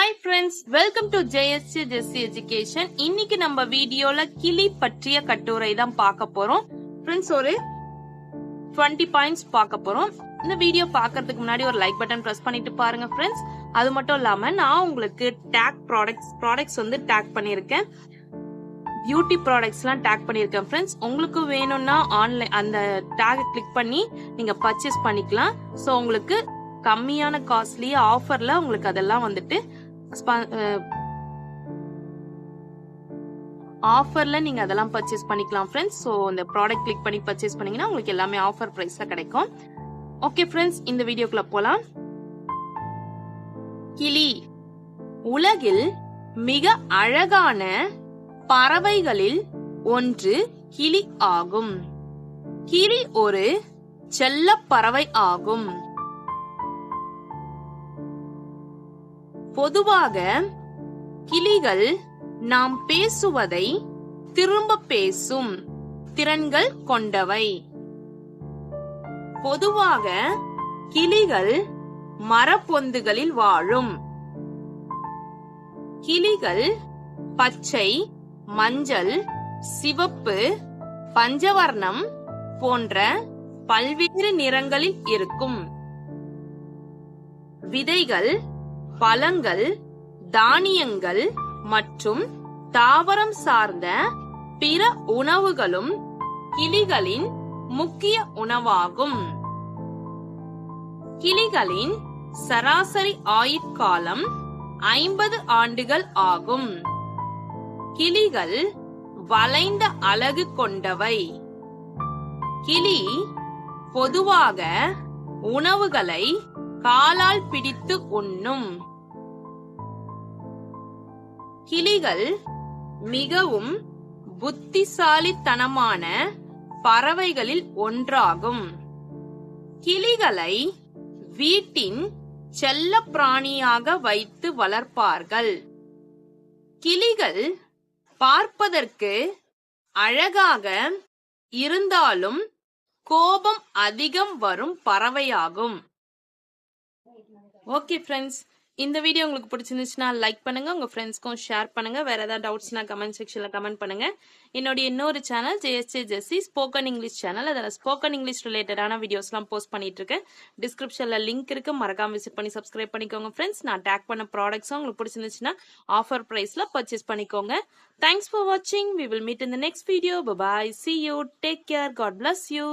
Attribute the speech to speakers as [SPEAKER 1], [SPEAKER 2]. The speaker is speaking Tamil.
[SPEAKER 1] Hi friends welcome to JSC Jessy education இன்னைக்கு நம்ம வீடியோல கிளி பற்றிய கட்டுரை தான் பார்க்க போறோம். ஃப்ரெண்ட்ஸ் ஒரு 20 பாயிண்ட்ஸ் பார்க்க போறோம். இந்த வீடியோ பார்க்கறதுக்கு முன்னாடி ஒரு லைக் பட்டன் ப்ரெஸ் பண்ணிட்டு பாருங்க ஃப்ரெண்ட்ஸ் அது மட்டும் இல்லாம நான் உங்களுக்கு டேக் ப்ராடக்ட்ஸ் ப்ராடக்ட்ஸ் வந்து டேக் பண்ணியிருக்கேன். பியூட்டி ப்ராடக்ட்ஸ்லாம் டேக் பண்ணியிருக்கேன் ஃப்ரெண்ட்ஸ் உங்களுக்கு வேணும்னா ஆன்லைன் அந்த டேக் கிளிக் பண்ணி நீங்க பர்ச்சேஸ் பண்ணிக்கலாம். ஸோ உங்களுக்கு கம்மியான காஸ்ட்லி ஆஃபர்ல உங்களுக்கு அதெல்லாம் வந்துட்டு ஆஃபரில் நீங்கள் அதெல்லாம் பர்ச்சேஸ் பண்ணிக்கலாம் ஃப்ரெண்ட்ஸ் ஸோ இந்த ப்ராடக்ட் கிளிக் பண்ணி பர்ச்சேஸ் பண்ணிங்கன்னா உங்களுக்கு எல்லாமே ஆஃபர் ப்ரைஸில் கிடைக்கும். ஓகே ஃப்ரெண்ட்ஸ் இந்த வீடியோக்குள்ள போகலாம் கிளி. உலகில் மிக அழகான பறவைகளில் ஒன்று கிளி ஆகும். கிளி ஒரு செல்ல பறவை ஆகும். பொதுவாக கிளிகள் நாம் பேசுவதை திரும்ப பேசும் திறன்கள் கொண்டவை. பொதுவாக கிளிகள் மரப்பொந்துகளில் வாழும். கிளிகள் பச்சை மஞ்சள் சிவப்பு பஞ்சவர்ணம் போன்ற பல்வேறு நிறங்களில் இருக்கும். விதைகள் பழங்கள் தானியங்கள் மற்றும் தாவரம் சார்ந்த பிற உணவுகளும் கிளிகளின் முக்கிய உணவாகும். கிளிகளின் சராசரி ஆயுட்காலம் ஐம்பது ஆண்டுகள் ஆகும். கிளிகள் வளைந்த அழகு கொண்டவை. கிளி பொதுவாக உணவுகளை காலால் பிடித்து உண்ணும். கிளிகள் மிகவும் புத்திசாலித்தனமான பறவைகளில் ஒன்றாகும். கிளிகளை வீட்டின் செல்ல பிராணியாக வைத்து வளர்ப்பார்கள். கிளிகள் பார்ப்பதற்கு அழகாக இருந்தாலும் கோபம் அதிகம் வரும் பறவையாகும். ஓகே ஃப்ரெண்ட்ஸ் இந்த வீடியோ உங்களுக்கு பிடிச்சிருந்துச்சுன்னா லைக் பண்ணுங்க உங்க ஃப்ரெண்ட்ஸ்க்கும் ஷேர் பண்ணுங்க. வேற ஏதாவது டவுட்ஸ்னா கமெண்ட் செக்ஷன்ல கமெண்ட் பண்ணுங்க. என்னுடைய இன்னொரு channel JSJ Jessy spoken English channel அதில் ஸ்போக்கன் இங்கிலீஷ் ரிலேட்டடான வீடியோஸ்லாம் போஸ்ட் பண்ணிட்டு இருக்கேன். டிஸ்கிரிப்ஷன்ல லிங்க் இருக்கு. மறக்காம விசிட் பண்ணி சப்ஸ்கிரைப் பண்ணிக்கோங்க ஃப்ரெண்ட்ஸ் நான் டேக் பண்ண ப்ராடக்ட்ஸும் உங்களுக்கு பிடிச்சிருந்துச்சுன்னா ஆஃபர் ப்ரைஸில் பர்ச்சேஸ் பண்ணிக்கோங்க. தேங்க்ஸ் ஃபார் வாட்சிங் we will meet in the next video bye see you take care God bless you